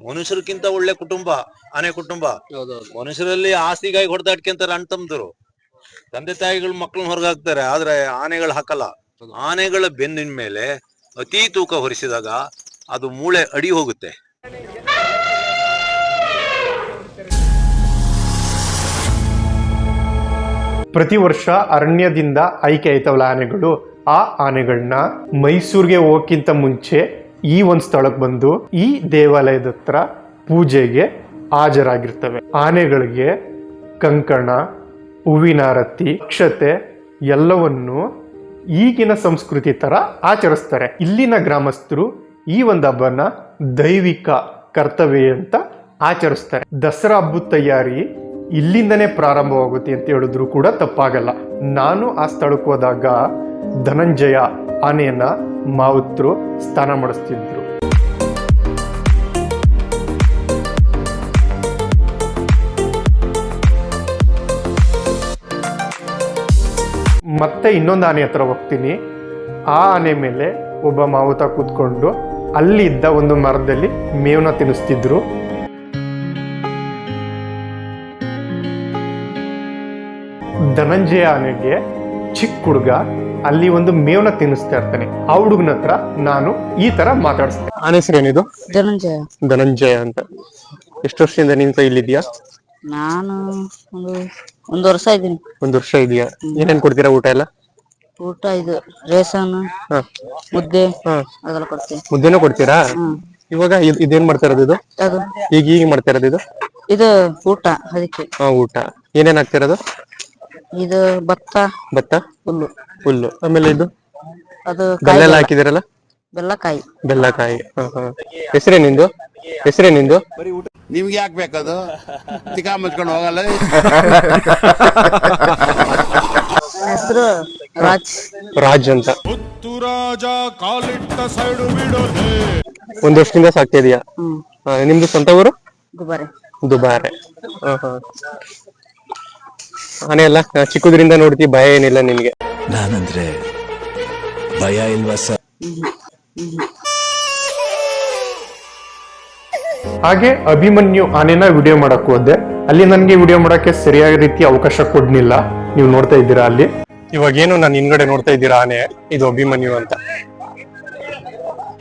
ಮನುಷ್ಯರ್ಕಿಂತ ಒಳ್ಳೆ ಕುಟುಂಬ ಆನೆ ಕುಟುಂಬ. ಮನುಷ್ಯರಲ್ಲಿ ಆಸ್ತಿಗಾಗಿ ಹೊಡೆದಾಡ್ಕೊಂತಾರೆ ಅಣ್ಣ ತಮ್ದರು ತಂದೆ ತಾಯಿಗಳು ಮಕ್ಕಳನ್ನ ಹೊರಗಾಕ್ತಾರೆ ಆದ್ರೆ ಆನೆಗಳು ಹಾಕಲ್ಲ. ಆನೆಗಳ ಬೆನ್ನಿನ ಮೇಲೆ ಅತಿ ತೂಕ ಹೊರಿಸಿದಾಗ ಅದು ಮೂಳೆ ಅಡಿ ಹೋಗುತ್ತೆ. ಪ್ರತಿ ವರ್ಷ ಅರಣ್ಯದಿಂದ ಆಯ್ಕೆ ಆಯ್ತವಲ್ಲ ಆನೆಗಳು ಆ ಆನೆಗಳನ್ನ ಮೈಸೂರಿಗೆ ಹೋಗಕ್ಕಿಂತ ಮುಂಚೆ ಈ ಒಂದು ಸ್ಥಳಕ್ಕೆ ಬಂದು ಈ ದೇವಾಲಯದ ಹತ್ರ ಪೂಜೆಗೆ ಹಾಜರಾಗಿರ್ತವೆ. ಆನೆಗಳಿಗೆ ಕಂಕಣ ಹೂವಿನಾರತಿ ಅಕ್ಷತೆ ಎಲ್ಲವನ್ನು ಈಗಿನ ಸಂಸ್ಕೃತಿ ತರ ಆಚರಿಸ್ತಾರೆ. ಇಲ್ಲಿನ ಗ್ರಾಮಸ್ಥರು ಈ ಒಂದು ಹಬ್ಬನ ದೈವಿಕ ಕರ್ತವ್ಯ ಅಂತ ಆಚರಿಸ್ತಾರೆ. ದಸರಾ ಹಬ್ಬದ ತಯಾರಿ ಇಲ್ಲಿಂದನೇ ಪ್ರಾರಂಭವಾಗುತ್ತೆ ಅಂತ ಹೇಳಿದ್ರು ಕೂಡ ತಪ್ಪಾಗಲ್ಲ. ನಾನು ಆ ಸ್ಥಳಕ್ಕೆ ಹೋದಾಗ ಧನಂಜಯ ಆನೆಯನ್ನ ಮಾವುತ್ರು ಸ್ನಾನ ಮಾಡಿಸ್ತಿದ್ರು. ಮತ್ತೆ ಇನ್ನೊಂದು ಆನೆ ಹತ್ರ ಹೋಗ್ತೀನಿ. ಆ ಆನೆ ಮೇಲೆ ಒಬ್ಬ ಮಾವುತ ಕೂತ್ಕೊಂಡು ಅಲ್ಲಿ ಇದ್ದ ಒಂದು ಮರದಲ್ಲಿ ಮೇವನ ತಿನ್ನಿಸ್ತಿದ್ರು. ಧನಂಜಯ ಆನೆಗೆ ಚಿಕ್ಕ ಹುಡುಗ ಅಲ್ಲಿ ಒಂದು ಮೇವನ ತಿನ್ನಿಸ್ತಾ ಇರ್ತಾನೆ. ಆ ಹುಡುಗನ ಹತ್ರ ನಾನು ಈ ತರ ಮಾತಾಡಿಸ್ತೇನೆ. ನನ್ನ ಹೆಸರೇನಿದು ಧನಂಜಯ. ಧನಂಜಯ ಅಂತ. ಎಷ್ಟು ವರ್ಷದಿಂದ ನಿಂತ ಇಲ್ಲಿದ್ಯಾ ನಾನು ಒಂದು ಒಂದು ವರ್ಷ ಇದ್ದೀನಿ. ಒಂದು ವರ್ಷ ಇದೆಯಾ ಏನೇನ್ ಕೊಡ್ತೀರಾ ಊಟ ಎಲ್ಲ? ಊಟ ಇದು ರೇಷನ್ ಹಾ. ಮುದ್ದೆ ಹಾ. ಅದೆಲ್ಲ ಕೊಡ್ತೀನಿ. ಮುದ್ದೆನೂ ಕೊಡ್ತೀರಾ? ಹ್ಮ್ ಇವಾಗ ಇದ್- ಇದೇನ್ ಮಾಡ್ತಾ ಇರೋದು ಇದು? ಅದು. ಈಗ ಈಗ ಮಾಡ್ತಾ ಇರೋದು ಇದು? ಇದು ಊಟ ಅದಕ್ಕೆ. ಹಾ ಊಟ. ಏನೇನ್ ಹಾಕ್ತಾ ಇರೋದು? ಇದು ಭತ್ತ. ಭತ್ತ? ಹುಲ್ಲು. ಹುಲ್ಲು. ಆಮೇಲೆ ಇದು? ಅದು ಬೆಲ್ಲ ಎಲ್ಲ ಹಾಕಿದಿರಲ್ಲ? ಬೆಲ್ಲಕಾಯಿ. ಬೆಲ್ಲಕಾಯಿ. ಹೆಸರೇ ನಿಂದು? ಹೆಸರೇನಿಂದು ಹೆಸರೇನಿಂದು ನಿಮ್ಗೆ ಯಾಕೆ ಬೇಕದು ಚಿಕಾ ಮುಚ್ಕೊಂಡು ಹೋಗಲ್ಲ. ಹೆಸರು ರಾಜ್. ರಾಜ್ ಅಂತ. ರಾಜ ಕಾಲಿಟ್ಟ ಸೈಡು ಬಿಡೋದೆ. ಒಂದ್ ವರ್ಷದಿಂದ ಸಾಕ್ತಾ ಇದೀಯಾ? ಹ್ಮ್. ನಿಮ್ದು ಸ್ವಂತ ಊರು? ದುಬಾರೆ. ದುಬಾರೆ. ಹಾ, ಹಾ. ಆನೆ ಎಲ್ಲ ಚಿಕ್ಕದ್ರಿಂದ ನೋಡ್ತಿ ಭಯ ಏನಿಲ್ಲ ನಿನ್ಗೆ ನಾನಂದ್ರೆ ಭಯ ಇಲ್ವಾ ಸರ್? ಹಾಗೆ ಅಭಿಮನ್ಯು ಆನೆನ ವಿಡಿಯೋ ಮಾಡಕ್ ಹೋದೆ. ಅಲ್ಲಿ ನನ್ಗೆ ವಿಡಿಯೋ ಮಾಡಕ್ಕೆ ಸರಿಯಾದ ರೀತಿ ಅವಕಾಶ ಕೊಡ್ಲಿಲ್ಲ ನೀವು ನೋಡ್ತಾ ಇದ್ದೀರಾ ಅಲ್ಲಿ? ಇವಾಗ ಏನು ನಾನು ಹಿಂದ್ಗಡೆ ನೋಡ್ತಾ ಇದ್ದೀರಾ ಆನೆ? ಇದು ಅಭಿಮನ್ಯು ಅಂತ.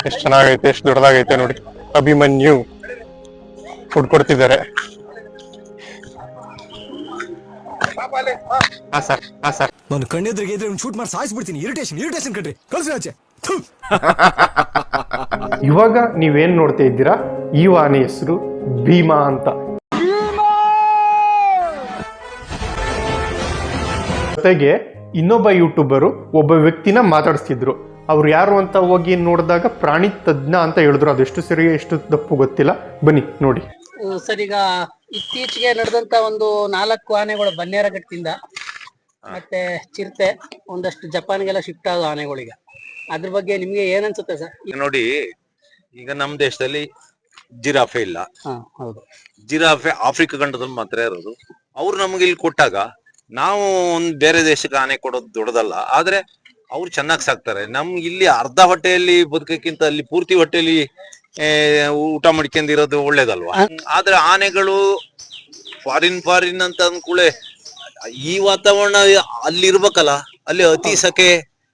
ಎಷ್ಟು ಚೆನ್ನಾಗೈತೆ ಎಷ್ಟು ದೊಡ್ಡದಾಗೈತೆ ನೋಡಿ. ಅಭಿಮನ್ಯು ಫುಡ್ ಕೊಡ್ತಿದ್ದಾರೆ. ಹಾ. ಸರ್ ಹಾ ಸರ್. ನಾನು ಕಣ್ಣೆದ್ರಿಗೆ ಇದ್ರೆ ಶೂಟ್ ಮಾಡಿ ಸಾಯಿಸ್ಬಿಡ್ತೀನಿ. ಇರಿಟೇಷನ್ ಇರಿಟೇಷನ್ ಕಣ್ರಿ. ಕಳ್ಸಿ ಆಚೆ. ಇವಾಗ ನೀವೇನ್ ನೋಡ್ತಾ ಇದ್ದೀರಾ? ಈ ಆನೆ ಹೆಸರು ಭೀಮಾ ಅಂತ. ಜೊತೆಗೆ ಇನ್ನೊಬ್ಬ ಯೂಟ್ಯೂಬರು ಒಬ್ಬ ವ್ಯಕ್ತಿನ ಮಾತಾಡಿಸ್ತಿದ್ರು. ಅವ್ರು ಯಾರು ಅಂತ ಹೋಗಿ ನೋಡಿದಾಗ ಪ್ರಾಣಿ ತಜ್ಞ ಅಂತ ಹೇಳಿದ್ರು. ಅದೆಷ್ಟು ಸರಿ ಎಷ್ಟು ತಪ್ಪು ಗೊತ್ತಿಲ್ಲ. ಬನ್ನಿ ನೋಡಿ. ಸರ್ ಈಗ ಇತ್ತೀಚೆಗೆ ನಡೆದಂತ ಒಂದು ನಾಲ್ಕು ಆನೆಗಳು ಬನ್ನೇರಘಟ್ಟದಿಂದ ಮತ್ತೆ ಚಿರತೆ ಒಂದಷ್ಟು ಜಪಾನ್ಗೆಲ್ಲ ಶಿಫ್ಟ್ ಆದ ಆನೆಗಳೀಗ. ಅದ್ರ ಬಗ್ಗೆ ನಿಮ್ಗೆ ಏನ್ ಅನ್ಸುತ್ತೆ ಸರ್ ನೋಡಿ ಈಗ ನಮ್ಮ ದೇಶದಲ್ಲಿ ಜಿರಾಫೆ ಇಲ್ಲ. ಹಾ ಹೌದು. ಜಿರಾಫೆ ಆಫ್ರಿಕಾ ಖಂಡದಲ್ಲಿ ಮಾತ್ರ ಇರೋದು. ಅವ್ರು ನಮ್ಗೆ ಇಲ್ಲಿ ಕೊಟ್ಟಾಗ ನಾವು ಒಂದ್ ಬೇರೆ ದೇಶಕ್ಕೆ ಆನೆ ಕೊಡೋದು ದೊಡ್ಡದಲ್ಲ ಆದ್ರೆ ಅವ್ರು ಚೆನ್ನಾಗಿ ಸಾಕ್ತಾರೆ. ನಮ್ಗೆ ಇಲ್ಲಿ ಅರ್ಧ ಹೊಟ್ಟೆಯಲ್ಲಿ ಬದುಕಕ್ಕಿಂತ ಅಲ್ಲಿ ಪೂರ್ತಿ ಹೊಟ್ಟೆಯಲ್ಲಿ ಊಟ ಮಾಡ್ಕೊಂಡಿರೋದು ಒಳ್ಳೇದಲ್ವಾ? ಆದ್ರೆ ಆನೆಗಳು ಫಾರಿನ್ ಫಾರಿನ್ ಅಂತ ಅಂದ್ಕೂಳೆ ಈ ವಾತಾವರಣ ಅಲ್ಲಿ ಇರ್ಬೇಕಲ್ಲ ಅಲ್ಲಿ ಅತಿ ಸಕೆ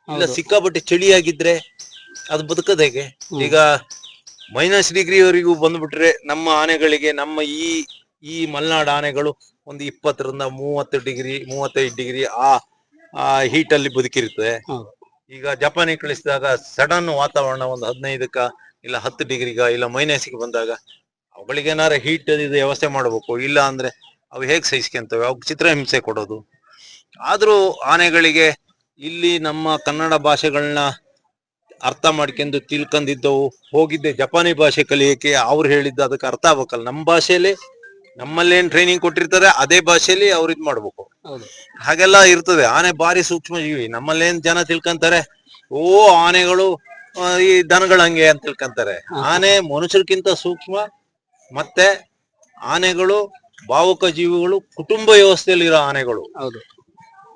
ಇಲ್ಲ ಸಿಕ್ಕಾಪಟ್ಟೆ ಚಳಿಯಾಗಿದ್ರೆ ಅದು ಬದುಕದ ಹೇಗೆ? ಈಗ ಮೈನಸ್ ಡಿಗ್ರಿವರೆಗೂ ಬಂದ್ಬಿಟ್ರೆ ನಮ್ಮ ಆನೆಗಳಿಗೆ ನಮ್ಮ ಈ ಈ ಮಲ್ನಾಡ್ ಆನೆಗಳು ಒಂದು ಇಪ್ಪತ್ತರಿಂದ ಮೂವತ್ತು ಡಿಗ್ರಿ ಮೂವತ್ತೈದು ಡಿಗ್ರಿ ಆ ಆ ಹೀಟ್ ಅಲ್ಲಿ ಬದುಕಿರುತ್ತೆ. ಈಗ ಜಪಾನಿಗೆ ಕಳಿಸಿದಾಗ ಸಡನ್ ವಾತಾವರಣ ಒಂದು ಹದಿನೈದಕ್ಕ ಇಲ್ಲ ಹತ್ತು ಡಿಗ್ರಿಗ ಇಲ್ಲ ಮೈನಸ್ಗೆ ಬಂದಾಗ ಅವುಗಳಿಗೆ ಏನಾರ ಹೀಟ್ ಇದು ವ್ಯವಸ್ಥೆ ಮಾಡಬೇಕು. ಇಲ್ಲ ಅಂದ್ರೆ ಅವು ಹೇಗೆ ಸಹಿಸ್ಕೊಂತವೆ? ಚಿತ್ರ ಚಿತ್ರಹಿಂಸೆ ಕೊಡೋದು. ಆದರೂ ಆನೆಗಳಿಗೆ ಇಲ್ಲಿ ನಮ್ಮ ಕನ್ನಡ ಭಾಷೆಗಳನ್ನ ಅರ್ಥ ಮಾಡ್ಕೊಂಡು ತಿಳ್ಕೊಂಡಿದ್ದವು. ಹೋಗಿದ್ದೆ ಜಪಾನಿ ಭಾಷೆ ಕಲಿಯಕ್ಕೆ. ಅವ್ರು ಹೇಳಿದ್ದು ಅದಕ್ಕೆ ಅರ್ಥ ಆಗ್ಬೇಕಲ್ಲ. ನಮ್ಮ ಭಾಷೆಯಲ್ಲಿ ನಮ್ಮಲ್ಲೇನ್ ಟ್ರೈನಿಂಗ್ ಕೊಟ್ಟಿರ್ತಾರೆ ಅದೇ ಭಾಷೆಯಲ್ಲಿ ಅವ್ರು ಇದ್ ಮಾಡ್ಬೇಕು. ಹಾಗೆಲ್ಲ ಇರ್ತದೆ. ಆನೆ ಬಾರಿ ಸೂಕ್ಷ್ಮ ಜೀವಿ ನಮ್ಮಲ್ಲೇನ್ ಜನ ತಿಳ್ಕೊಂತಾರೆ ಓ ಆನೆಗಳು ಈ ದನಗಳ ಹಂಗೆ ಅಂತ ತಿಳ್ಕೊಂತಾರೆ. ಆನೆ ಮನುಷ್ಯರ್ಕಿಂತ ಸೂಕ್ಷ್ಮ ಮತ್ತೆ ಆನೆಗಳು ಭಾವುಕ ಜೀವಿಗಳು ಕುಟುಂಬ ವ್ಯವಸ್ಥೆಯಲ್ಲಿರೋ ಆನೆಗಳು. ಹೌದು.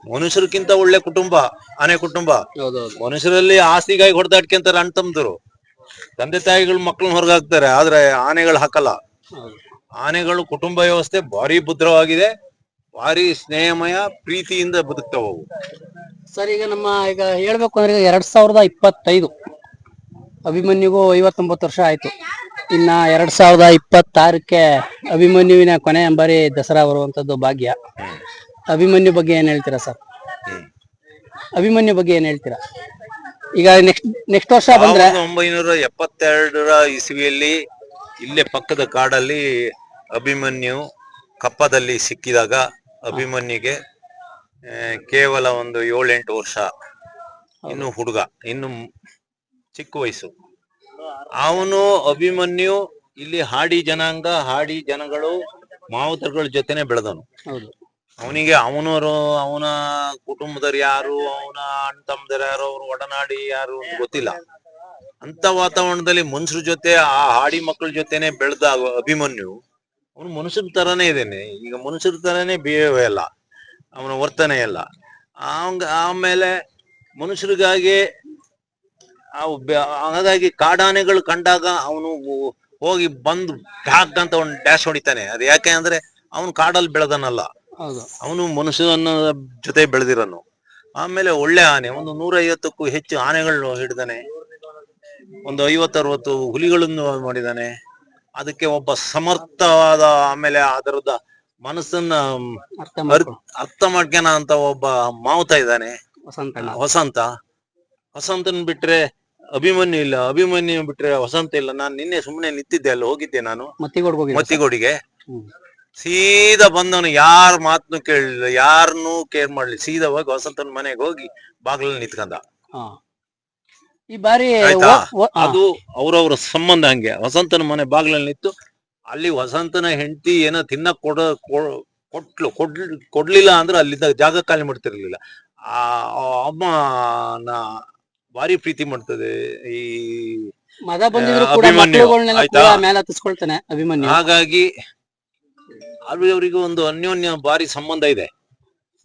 ಮನುಷ್ಯರ್ಕಿಂತ ಒಳ್ಳೆ ಕುಟುಂಬ ಆನೆ ಕುಟುಂಬ. ಮನುಷ್ಯರಲ್ಲಿ ಆಸ್ತಿಗಾಗಿ ಹೊಡೆದಾಡ್ಕೊಂತಾರೆ ಅಣ್ಣ ತಮ್ದರು ತಂದೆ ತಾಯಿಗಳು ಮಕ್ಕಳನ್ನ ಹೊರಗೆ ಹಾಕ್ತಾರೆ ಆದ್ರೆ ಆನೆಗಳು ಹಾಕಲ್ಲ. ಆನೆಗಳು ಕುಟುಂಬ ವ್ಯವಸ್ಥೆ ಭಾರಿ ಭದ್ರವಾಗಿದೆ ಭಾರಿ ಸ್ನೇಹಮಯ ಪ್ರೀತಿಯಿಂದ ಬದುಕ್ತಾವ ಅವು. ಸರ್ ಈಗ ನಮ್ಮ ಈಗ ಹೇಳ್ಬೇಕು ಅಂದ್ರೆ ಎರಡ್ ಸಾವಿರದ ಇಪ್ಪತ್ತೈದು. ಅಭಿಮನ್ಯುಗೂ ಐವತ್ತೊಂಬತ್ತು ವರ್ಷ ಆಯಿತು. ಇನ್ನ ಎರಡು ಸಾವಿರದ ಇಪ್ಪತ್ತಾರಕ್ಕೆ ಅಭಿಮನ್ಯುವಿನ ಕೊನೆ ಬಾರಿ ದಸರಾ ಬರುವಂತದ್ದು ಭಾಗ್ಯ. ಅಭಿಮನ್ಯು ಬಗ್ಗೆ ಏನ್ ಹೇಳ್ತೀರಾ ಸರ್? ಅಭಿಮನ್ಯು ಬಗ್ಗೆ ಏನ್ ಹೇಳ್ತೀರಾ? ಈಗ ನೆಕ್ಸ್ಟ್ ನೆಕ್ಸ್ಟ್ ವರ್ಷ ಬಂದ್ರೆ ಒಂಬೈನೂರ ಎಪ್ಪತ್ತೆರಡರ ಇಸವಿಯಲ್ಲಿ ಇಲ್ಲೇ ಪಕ್ಕದ ಕಾಡಲ್ಲಿ ಅಭಿಮನ್ಯು ಕಪ್ಪದಲ್ಲಿ ಸಿಕ್ಕಿದಾಗ ಅಭಿಮನ್ಯುಗೆ ಕೇವಲ ಒಂದು ಏಳೆಂಟು ವರ್ಷ. ಇನ್ನು ಹುಡುಗ, ಇನ್ನು ಚಿಕ್ಕ ವಯಸ್ಸು. ಅವನು ಅಭಿಮನ್ಯು ಇಲ್ಲಿ ಹಾಡಿ ಜನಾಂಗ ಹಾಡಿ ಜನಗಳು ಮಾವುತರುಗಳ ಜೊತೆನೆ ಬೆಳೆದನು ಅವನಿಗೆ ಅವನವರು ಅವನ ಕುಟುಂಬದವ್ರು ಯಾರು ಅವನ ಅಣ್ಣ ತಮ್ಮದವ್ರು ಯಾರು ಅವ್ರು ಒಡನಾಡಿ ಯಾರು ಅಂತ ಗೊತ್ತಿಲ್ಲ. ಅಂತ ವಾತಾವರಣದಲ್ಲಿ ಮನುಷ್ಯರ ಜೊತೆ ಆ ಹಾಡಿ ಮಕ್ಕಳ ಜೊತೆನೆ ಬೆಳೆದ ಅಭಿಮನ್ಯು ಅವನು ಮನುಷ್ಯರ ತರಾನೇ ಇದೇನೆ ಈಗ ಮನುಷ್ಯರ ತರಾನೇ ಬಿಹೇವ್ ಎಲ್ಲ ಅವನ ವರ್ತನೆ ಎಲ್ಲ ಅವಂಗ ಆಮೇಲೆ ಮನುಷ್ಯರಿಗಾಗಿ ಹಾಗಾಗಿ ಕಾಡಾನೆಗಳು ಕಂಡಾಗ ಅವನು ಹೋಗಿ ಬಂದು ಬ್ಯಾಕ್ ಅಂತ ಒಂದು ಡ್ಯಾಶ್ ಹೊಡಿತಾನೆ. ಅದು ಯಾಕೆ ಅಂದ್ರೆ ಅವನು ಕಾಡಲ್ಲಿ ಬೆಳೆದನಲ್ಲ. ಅವನು ಮನುಷ್ಯನ ಜೊತೆ ಬೆಳೆದಿರನು. ಆಮೇಲೆ ಒಳ್ಳೆ ಆನೆ ಒಂದು ನೂರ ಐವತ್ತಕ್ಕೂ ಹೆಚ್ಚು ಆನೆಗಳನ್ನು ಹಿಡಿದಾನೆ. ಒಂದು ಐವತ್ತು ಅರವತ್ತು ಹುಲಿಗಳನ್ನು ಮಾಡಿದಾನೆ. ಅದಕ್ಕೆ ಒಬ್ಬ ಸಮರ್ಥವಾದ ಆಮೇಲೆ ಅದರದ ಮನಸ್ಸನ್ನ ಅರ್ಥ ಅರ್- ಮಾಡ್ಕೊ ಅರ್ಥ ಮಾಡ್ಕ್ಯಾನ ಅಂತ ಒಬ್ಬ ಮಾವುತ ಇದ್ದಾನೆ ವಸಂತ ವಸಂತ. ವಸಂತನ್ ಬಿಟ್ರೆ ಅಭಿಮನ್ಯು ಇಲ್ಲ. ಅಭಿಮನ್ಯು ಬಿಟ್ರೆ ವಸಂತ ಇಲ್ಲ. ನಾನು ನಿನ್ನೆ ಸುಮ್ಮನೆ ನಿಂತಿದ್ದೆ ಅಲ್ಲಿ ಹೋಗಿದ್ದೆ ನಾನು. ಮತ್ತಿಗೋಡ್ಗೆ. ಸೀದಾ ಬಂದವನು ಯಾರ ಮಾತನ್ನು ಕೇಳಲಿಲ್ಲ. ಯಾರನ್ನೂ ಕೇರ್ ಮಾಡ್ಲಿ ಸೀದಾ ಹೋಗಿ ವಸಂತನ ಮನೆಗೆ ಹೋಗಿ ಬಾಗ್ಲಲ್ಲಿ ನಿಂತ್ಕೊಂಡ ಹಾ. ಈ ಬಾರಿ ಆಯ್ತಾ? ಹಾ. ಅದು ಅವ್ರವ್ರ ಸಂಬಂಧ ಹಂಗೆ. ವಸಂತನ ಮನೆ ಬಾಗ್ಲಲ್ಲಿ ನಿಂತು ಅಲ್ಲಿ ವಸಂತನ ಹೆಂಡತಿ ಏನೋ ತಿನ್ನಕ್ ಕೊಡ ಕೊ- ಕೊಟ್ಲು. ಕೊಡ್ ಕೊಡ್ಲಿಲ್ಲ ಅಂದ್ರೆ ಅಲ್ಲಿದ್ದ ಜಾಗ ಖಾಲಿ ಮಾಡ್ತಿರ್ಲಿಲ್ಲ. ಆ ಆ ಅಮ್ಮ ಭಾರಿ ಪ್ರೀತಿ ಮಾಡ್ತದೆ ಈ ಮದ ಬಂದಿದ್ರು ಕೂಡ ಅಭಿಮನ್ಯು, ಮಕ್ಕಳುಗಳನ್ನೆಲ್ಲ ಆಯ್ತಾ? ಕೂಡ ಮೇಲೆ ಹತ್ತಿಸ್ಕೊಳ್ತಾನೆ ಅಭಿಮನ್ಯು. ಹಾಗಾಗಿ ಅಲ್ಲಿ ಅವರಿಗೆ ಒಂದು ಅನ್ಯೋನ್ಯ ಭಾರಿ ಸಂಬಂಧ ಇದೆ.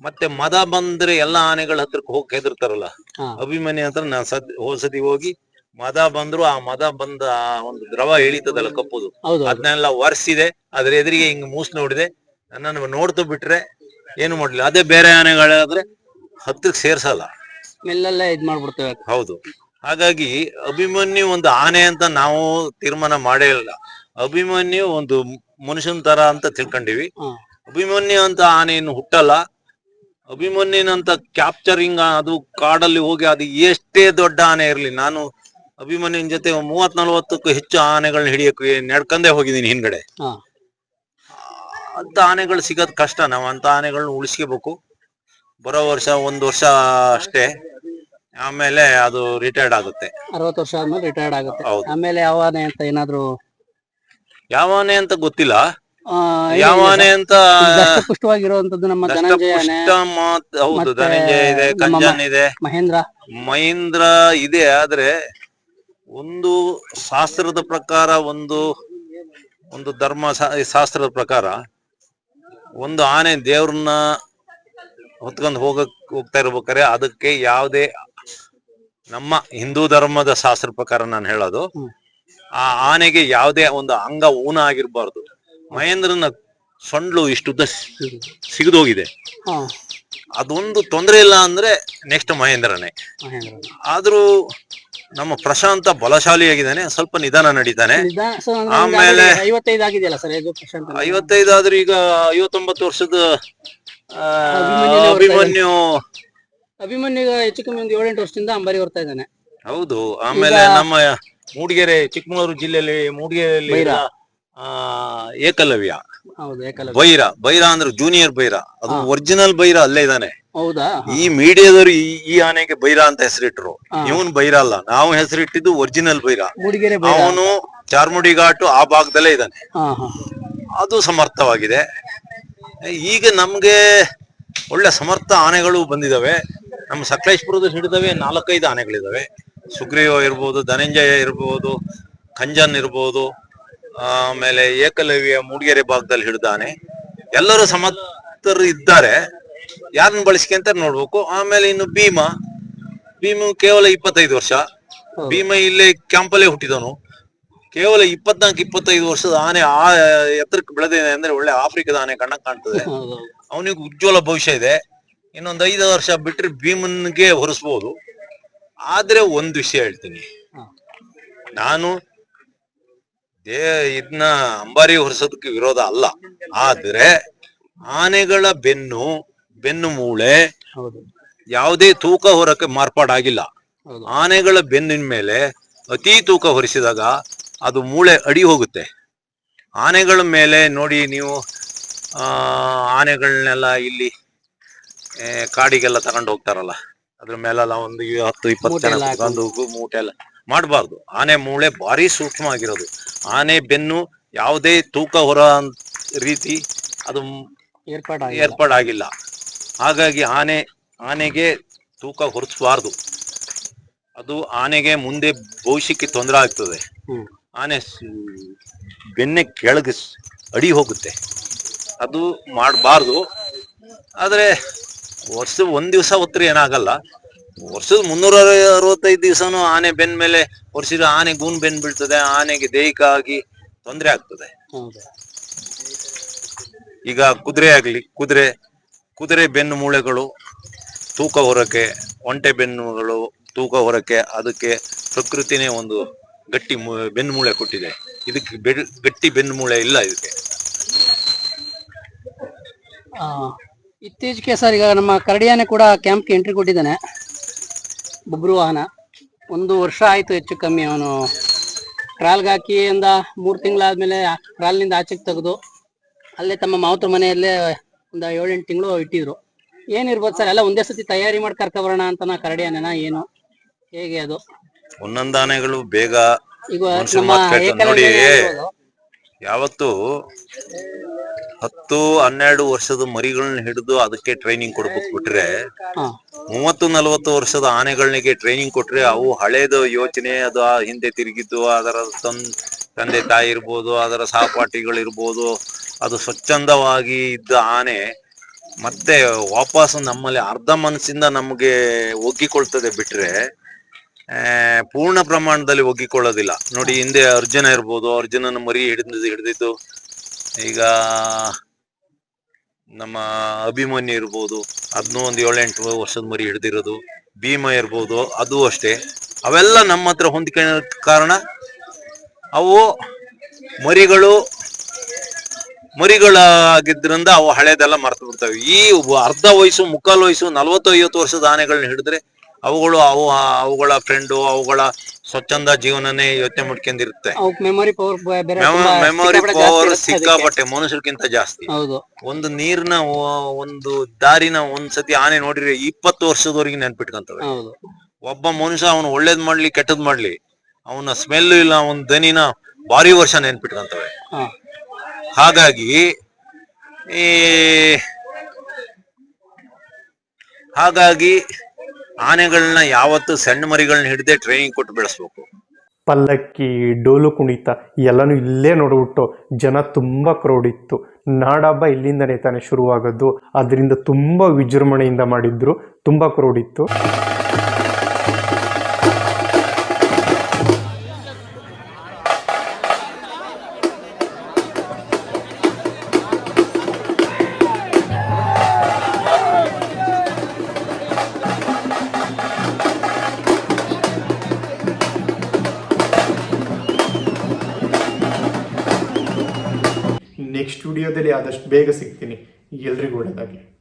ಮತ್ತೆ ಮದ ಬಂದ್ರೆ ಎಲ್ಲಾ ಆನೆಗಳ ಹತ್ರಕ್ಕೆ ಹೋಗಿ ಹೆದರ್ತಾರಲ್ಲ. ಹಾ. ಅಭಿಮನ್ಯು ಹತ್ರ ನಾ ಸದ್ ಹೋಸತಿ ಹೋಗಿ ಮದ ಬಂದ್ರು ಆ ಮದ ಬಂದ ಆ ಒಂದು ದ್ರವ ಎಳಿತದಲ್ಲ ಕಪ್ಪುದು. ಹೌದು ಹೌದು. ಅದನ್ನೆಲ್ಲ ಒರೆಸಿದೆ ಅದ್ರ ಎದುರಿಗೆ ಹಿಂಗ್ ಮೂಸ್ ನೋಡಿದೆ. ನನ್ನನ್ನು ನೋಡ್ತು ಬಿಟ್ರೆ ಏನು ಮಾಡ್ಲಿಲ್ಲ. ಅದೇ ಬೇರೆ ಆನೆಗಳಾದ್ರೆ ಹತ್ತಕ್ಕೆ ಸೇರ್ಸಲ್ಲ. ಸ್ಮೆಲ್ಲಲ್ಲೇ ಇದ್ ಮಾಡ್ಬಿಡ್ತೇವೆ. ಹೌದು. ಹಾಗಾಗಿ ಅಭಿಮನ್ಯು ಒಂದು ಆನೆ ಅಂತ ನಾವು ತೀರ್ಮಾನ ಮಾಡೇ ಇಲ್ಲ. ಅಭಿಮನ್ಯು ಒಂದು ಮನುಷ್ಯನ ತರ ಅಂತ ತಿಳ್ಕೊಂಡಿವಿ. ಅಭಿಮನ್ಯು ಅಂತ ಆನೆ ಇನ್ನು ಹುಟ್ಟಲ್ಲ. ಅಭಿಮನ್ಯುನಂತ ಕ್ಯಾಪ್ಚರಿಂಗ್ ಅದು ಕಾಡಲ್ಲಿ ಹೋಗಿ ಅದು ಎಷ್ಟೇ ದೊಡ್ಡ ಆನೆ ಇರಲಿ ನಾನು ಅಭಿಮನ್ಯನ ಜೊತೆ ಮೂವತ್ ನಲ್ವತ್ತಕ್ಕೂ ಹೆಚ್ಚು ಆನೆಗಳನ್ನ ಹಿಡಿಯಕ್ಕೆ ನಡ್ಕಂದೇ ಹೋಗಿದ್ದೀನಿ ಹಿಂದ್ಗಡೆ. ಅಂತ ಆನೆಗಳು ಸಿಗೋದ್ ಕಷ್ಟ. ನಾವು ಅಂತ ಆನೆಗಳನ್ನ ಉಳಿಸ್ಕೋಬೇಕು. ಬರೋ ವರ್ಷ ಒಂದ್ ವರ್ಷ ಅಷ್ಟೇ. ಆಮೇಲೆ ಅದು ರಿಟೈರ್ಡ್ ಆಗುತ್ತೆ. ಅರವತ್ತು ವರ್ಷ ಆದ್ಮೇಲೆ ರಿಟೈರ್ಡ್ ಆಗುತ್ತೆ. ಹೌದು. ಆಮೇಲೆ ಯಾವಾನೆ ಅಂತ ಏನಾದ್ರು ಯಾವ ಆನೆ ಅಂತ ಗೊತ್ತಿಲ್ಲ. ಆ, ಏನಿದೆ ಅಂತ ದಷ್ಟಪುಷ್ಟವಾಗಿರುವಂತದ್ದು ನಮ್ಮ ಧನಂಜಯ ಆನೆ ದಷ್ಟಪುಷ್ಟ ಮಾತ್ ಹೌದು ಮತ್ತೆ ಧನಂಜಯ ಇದೆ ನಮ್ಮ ಕಂಜನ್ ಇದೆ. ಮಹೇಂದ್ರ. ಮಹೇಂದ್ರ ಇದೆ ಆದ್ರೆ ಒಂದು ಶಾಸ್ತ್ರದ ಪ್ರಕಾರ ಒಂದು ಒಂದು ಧರ್ಮ ಶಾ- ಶಾಸ್ತ್ರದ ಪ್ರಕಾರ ಒಂದು ಆನೆ ದೇವ್ರನ್ನ ಹೊತ್ಕೊಂಡು ಹೋಗಕ್ ಹೋಗ್ತಾ ಇರ್ಬೇಕಾರೆ ಅದಕ್ಕೆ ಯಾವುದೇ ನಮ್ಮ ಹಿಂದೂ ಧರ್ಮದ ಶಾಸ್ತ್ರ ಪ್ರಕಾರ ನಾನು ಹೇಳೋದು ಆ ಆನೆಗೆ ಯಾವುದೇ ಒಂದು ಅಂಗ ಊನ ಆಗಿರ್ಬಾರ್ದು. ಮಹೇಂದ್ರನ ಸೊಂಡ್ಲು ಇಷ್ಟುದ್ದ ಸಿಗದೋಗಿದೆ. ಹೋಗಿದೆ ಅದೊಂದು ತೊಂದರೆ ಇಲ್ಲ ಅಂದ್ರೆ ನೆಕ್ಸ್ಟ್ ಮಹೇಂದ್ರನೇ. ಮಹೇಂದ್ರ ಆದ್ರೂ ನಮ್ಮ ಪ್ರಶಾಂತ ಬಲಶಾಲಿಯಾಗಿದ್ದಾನೆ ಸ್ವಲ್ಪ ನಿಧಾನ ನಡೀತಾನೆ. ಆಮೇಲೆ- ಐವತ್ತೈದು ಆದ್ರೂ ಈಗ ಐವತ್ತೊಂಬತ್ತು ವರ್ಷದ ಅಭಿಮನ್ಯು ಅಭಿಮನ್ಯು. ಈಗ ಹೆಚ್ಚು ಕಮ್ಮಿ ಒಂದು ಏಳೆಂಟು ವರ್ಷದಿಂದ ಅಂಬಾರಿ ಬರ್ತಾ ಇದ್ದಾನೆ. ಹೌದು ಆಮೇಲೆ ನಮ್ಮ ಮೂಡಿಗೆರೆ ಚಿಕ್ಕಮಗಳೂರು ಜಿಲ್ಲೆಯಲ್ಲಿ ಮೂಡಿಗೆರೆಯಲ್ಲಿ ಆ, ಏಕಲವ್ಯ. ಬೈರ ಬೈರ ಅಂದ್ರೆ ಜೂನಿಯರ್ ಬೈರ. ಅದು. ಒರಿಜಿನಲ್ ಬೈರ ಅಲ್ಲೇ ಇದ್ದಾನೆ. ಹೌದಾ? ಈ ಮೀಡಿಯಾದವರು ಈ ಆನೆಗೆ ಬೈರ ಅಂತ ಹೆಸರಿಟ್ರು. ಇವನ್ ಬೈರ ಅಲ್ಲ. ನಾವು ಹೆಸರಿಟ್ಟಿದ್ದು ಒರಿಜಿನಲ್ ಬೈರ. ಅವನು ಚಾರ್ಮುಡಿ ಘಾಟು ಆ ಭಾಗದಲ್ಲೇ ಇದ್ದಾನೆ. ಅದು ಸಮರ್ಥವಾಗಿದೆ. ಈಗ ನಮ್ಗೆ ಒಳ್ಳೆ ಸಮರ್ಥ ಆನೆಗಳು ಬಂದಿದಾವೆ. ನಮ್ಮ ಸಕಲೇಶ್ಪುರದ ಹಿಡಿದವೆ ನಾಲ್ಕೈದು ಆನೆಗಳಿದಾವೆ. ಸುಗ್ರೀವ ಇರ್ಬೋದು, ಧನಂಜಯ ಇರ್ಬೋದು, ಕಂಜನ್ ಇರ್ಬೋದು, ಆಮೇಲೆ ಏಕಲವ್ಯ ಮೂಡಿಗೆರೆ ಭಾಗದಲ್ಲಿ ಹಿಡಿದಾನೆ ಎಲ್ಲರೂ ಸಮರ್ಥರು ಇದ್ದಾರೆ. ಯಾರನ್ನ ಬಳಸ್ಕೊಂತ ನೋಡ್ಬೇಕು. ಆಮೇಲೆ ಇನ್ನು ಭೀಮ. ಭೀಮ ಕೇವಲ ಇಪ್ಪತ್ತೈದು ವರ್ಷ. ಭೀಮ ಇಲ್ಲೇ ಕ್ಯಾಂಪಲ್ಲೇ ಹುಟ್ಟಿದವನು. ಕೇವಲ ಇಪ್ಪತ್ನಾಲ್ಕು ಇಪ್ಪತ್ತೈದು ವರ್ಷದ ಆನೆ ಆ ಎತ್ತರಕ್ಕೆ ಬೆಳೆದಿದೆ ಅಂದ್ರೆ ಒಳ್ಳೆ ಆಫ್ರಿಕಾದ ಆನೆ ಕಣ್ಣಕ್ ಕಾಣ್ತದೆ. ಅವನಿಗೆ ಉಜ್ವಲ ಭವಿಷ್ಯ ಇದೆ. ಇನ್ನೊಂದ್ ಐದು ವರ್ಷ ಬಿಟ್ಟರೆ ಭೀಮನ್ಗೆ ಹೊರಿಸ್ಬೋದು. ಆದ್ರೆ ಒಂದ್ ವಿಷಯ ಹೇಳ್ತೀನಿ. ನಾನು ದೇ ಇದನ್ನ ಅಂಬಾರಿ ಹೊರಿಸೋದಕ್ಕೆ ವಿರೋಧ ಅಲ್ಲ. ಆದ್ರೆ ಆನೆಗಳ ಬೆನ್ನು ಬೆನ್ನು ಮೂಳೆ ಯಾವುದೇ ತೂಕ ಹೊರಕ್ಕೆ ಮಾರ್ಪಾಡಾಗಿಲ್ಲ. ಆನೆಗಳ ಬೆನ್ನಿನ ಮೇಲೆ ಅತಿ ತೂಕ ಹೊರಿಸಿದಾಗ ಅದು ಮೂಳೆ ಅಡಿ ಹೋಗುತ್ತೆ. ಆನೆಗಳ ಮೇಲೆ ನೋಡಿ ನೀವು ಆನೆಗಳನ್ನೆಲ್ಲ ಇಲ್ಲಿ ಕಾಡಿಗೆಲ್ಲ ತಗೊಂಡು ಹೋಗ್ತಾರಲ್ಲ. ಅದ್ರ ಮೇಲೆಲ್ಲ ಒಂದು ಹತ್ತು ಇಪ್ಪತ್ತು ಜನ ಎಲ್ಲ ಮೂಟೆ ಎಲ್ಲ ಮಾಡಬಾರ್ದು. ಆನೆ ಮೂಳೆ ಭಾರಿ ಸೂಕ್ಷ್ಮ ಆಗಿರೋದು ಆನೆ ಬೆನ್ನು ಯಾವುದೇ ತೂಕ ಹೊರ ರೀತಿ ಅದು ಏರ್ಪಾಡು ಏರ್ಪಾಡಾಗಿಲ್ಲ. ಹಾಗಾಗಿ ಆನೆ ಆನೆಗೆ ತೂಕ ಹೊರಿಸಬಾರ್ದು. ಅದು ಆನೆಗೆ ಮುಂದೆ ಭವಿಷ್ಯಕ್ಕೆ ತೊಂದರೆ ಆಗ್ತದೆ. ಆನೆ ಬೆನ್ನೆ ಕೆಳಗೆ ಅಡಿ ಹೋಗುತ್ತೆ. ಅದು ಮಾಡಬಾರ್ದು. ಆದರೆ ವರ್ಷ ಒಂದು ದಿವಸ ಹೊತ್ತರೆ ಏನಾಗಲ್ಲ. ವರ್ಷದ ಮುನ್ನೂರ ಅರವತ್ತೈದು ದಿವಸನೂ ಆನೆ ಬೆನ್ ಮೇಲೆ ವರ್ಷದ ಆನೆ ಗೂನ್ ಬೆನ್ ಬೀಳ್ತದೆ ಆನೆಗೆ ದೈಹಿಕ ಆಗಿ ತೊಂದರೆ ಆಗ್ತದೆ. ಈಗ ಕುದುರೆ ಆಗ್ಲಿ ಕುದುರೆ ಕುದುರೆ ಬೆನ್ನು ಮೂಳೆಗಳು ತೂಕ ಹೊರಕ್ಕೆ ಒಂಟೆ ಬೆನ್ನುಗಳು ತೂಕ ಹೊರಕ್ಕೆ ಅದಕ್ಕೆ ಪ್ರಕೃತಿನೇ ಒಂದು ಗಟ್ಟಿ ಬೆನ್ನು ಮೂಳೆ ಕೊಟ್ಟಿದೆ. ಇದಕ್ಕೆ ಗಟ್ಟಿ ಬೆನ್ನು ಮೂಳೆ ಇಲ್ಲ ಇದಕ್ಕೆ. ಇತ್ತೀಚೆಗೆ ಸರ್, ಈಗ ನಮ್ಮ ಕರಡಿಯಾನೆ ಕೂಡ ಕ್ಯಾಂಪ್ಗೆ ಎಂಟ್ರಿ ಕೊಟ್ಟಿದ್ದಾನೆ. ಬೊಬ್ರು ವಾಹನ. ಒಂದು ವರ್ಷ ಆಯಿತು ಹೆಚ್ಚು ಕಮ್ಮಿ ಅವನು. ಟ್ರಾಲ್ಗೆ ಹಾಕಿ ಅಂದ ಮೂರು ತಿಂಗಳಾದ್ಮೇಲೆ ಟ್ರಾಲ್ನಿಂದ ಆಚೆಗೆ ತೆಗೆದು, ಅಲ್ಲೇ ತಮ್ಮ ಮಾವತರ ಮನೆಯಲ್ಲೇ ಒಂದು ಏಳೆಂಟು ತಿಂಗಳು ಇಟ್ಟಿದ್ರು. ಏನಿರ್ಬೋದು ಸರ್, ಎಲ್ಲ ಒಂದೇ ಸತಿ ತಯಾರಿ ಮಾಡಿ ಕರ್ಕೊಬರೋಣ ಅಂತನಾ ಕರಡಿಯಾನೆನಾ, ಏನು, ಹೇಗೆ ಅದು? ಒಂದೊಂದು ಆನೆಗಳು ಬೇಗ ಮಾತು ಕೇಳ್ತಾವೆ. ನೋಡಿ ಯಾವತ್ತು ಹತ್ತು ಹನ್ನೆರಡು ವರ್ಷದ ಮರಿಗಳನ್ನ ಹಿಡಿದು ಅದಕ್ಕೆ ಟ್ರೈನಿಂಗ್ ಕೊಡ್ಬೇಕು ಬಿಟ್ರೆ ಮೂವತ್ತು ನಲವತ್ತು ವರ್ಷದ ಆನೆಗಳಿಗೆ ಟ್ರೈನಿಂಗ್ ಕೊಟ್ರೆ ಅವು ಹಳೇದು ಯೋಚನೆ ಅದು ಆ ಹಿಂದೆ ತಿರುಗಿದ್ದು ಅದರ ತಂದೆ ತಾಯಿ ಇರ್ಬೋದು ಅದರ ಸಹಪಾಠಿಗಳಿರ್ಬೋದು ಅದು ಸ್ವಚ್ಛಂದವಾಗಿ ಇದ್ದ ಆನೆ ಮತ್ತೆ ವಾಪಸ್ ನಮ್ಮಲ್ಲಿ ಅರ್ಧ ಮನಸ್ಸಿಂದ ನಮಗೆ ಒಗ್ಗಿಕೊಳ್ತದೆ ಬಿಟ್ರೆ ಪೂರ್ಣ ಪ್ರಮಾಣದಲ್ಲಿ ಒಗ್ಗಿಕೊಳ್ಳೋದಿಲ್ಲ. ನೋಡಿ, ಹಿಂದೆ ಅರ್ಜುನ ಇರ್ಬೋದು, ಅರ್ಜುನನ ಮರಿ ಹಿಡಿದು ಹಿಡಿದಿದ್ದು, ಈಗ ನಮ್ಮ ಅಭಿಮನ್ಯು ಇರ್ಬೋದು ಅದನ್ನೂ ಒಂದು ಏಳೆಂಟು ವರ್ಷದ ಮರಿ ಹಿಡ್ದಿರೋದು, ಭೀಮ ಇರ್ಬೋದು, ಅದು ಅಷ್ಟೇ. ಅವೆಲ್ಲ ನಮ್ಮ ಹತ್ರ ಕಾರಣ, ಅವು ಮರಿಗಳು ಮರಿಗಳಾಗಿದ್ದರಿಂದ ಅವು ಹಳೇದೆಲ್ಲ ಮರ್ತು ಬಿಡ್ತವೆ ಈ ಅರ್ಧ ವಯಸ್ಸು, ಮುಕ್ಕಾಲು ವಯಸ್ಸು, ನಲವತ್ತು ಐವತ್ತು ವರ್ಷದ ಆನೆಗಳನ್ನ ಹಿಡಿದ್ರೆ ಅವುಗಳು ಅವು ಅವುಗಳ ಫ್ರೆಂಡು ಅವುಗಳ ಸ್ವಚ್ಛಂದ ಜೀವನನೇ ಯೋಚನೆ ಮಾಡ್ಕೊಂಡಿರುತ್ತೆ. ಮೆಮೊರಿ ಪವರ್ ಮೆಮೊರಿ ಸಿಕ್ಕಾಪಟ್ಟೆ ಪವರ್ ಮನುಷ್ಯರ್ಗಿಂತ ಜಾಸ್ತಿ. ಒಂದು ನೀರ್ನ ಒಂದು ದಾರಿನ ಒಂದ್ಸತಿ ಆನೆ ನೋಡಿದ್ರೆ ಇಪ್ಪತ್ತು ವರ್ಷದವರೆಗೆ ನೆನ್ಪಿಟ್ಕೊಂತವೆ. ಒಬ್ಬ ಮನುಷ್ಯ ಅವನು ಒಳ್ಳೇದ್ ಮಾಡ್ಲಿ ಕೆಟ್ಟದ್ ಮಾಡ್ಲಿ ಅವನ ಸ್ಮೆಲ್ ಇಲ್ಲ ಅವನ ದನಿನ ಭಾರಿ ವರ್ಷ ನೆನ್ಪಿಟ್ಕೊಂತವೆ. ಹಾಗಾಗಿ ಈ ಹಾಗಾಗಿ ಆನೆಗಳನ್ನ ಯಾವತ್ತು ಸಣ್ಣ ಮರಿಗಳನ್ನ ಹಿಡದೆ ಟ್ರೈನಿಂಗ್ ಕೊಟ್ಟು ಬೆಳೆಸ್ಬೇಕು. ಪಲ್ಲಕ್ಕಿ, ಡೋಲು ಕುಣಿತ ಎಲ್ಲಾನು ಇಲ್ಲೇ ನೋಡ್ಬಿಟ್ಟು ಜನ ತುಂಬ ಕ್ರೌಡ್ ಇತ್ತು. ನಾಡಹಬ್ಬ ಇಲ್ಲಿಂದನೇ ತಾನೇ ಶುರುವಾಗದ್ದು ಅದರಿಂದ ತುಂಬ ವಿಜೃಂಭಣೆಯಿಂದ ಮಾಡಿದ್ರು. ತುಂಬ ಕ್ರೌಡ್ ವಿಡಿಯೋದಲ್ಲಿ ಆದಷ್ಟು ಬೇಗ ಸಿಗ್ತೀನಿ. ಎಲ್ರಿಗೂ ಒಳ್ಳೆಯದಾಗಲಿ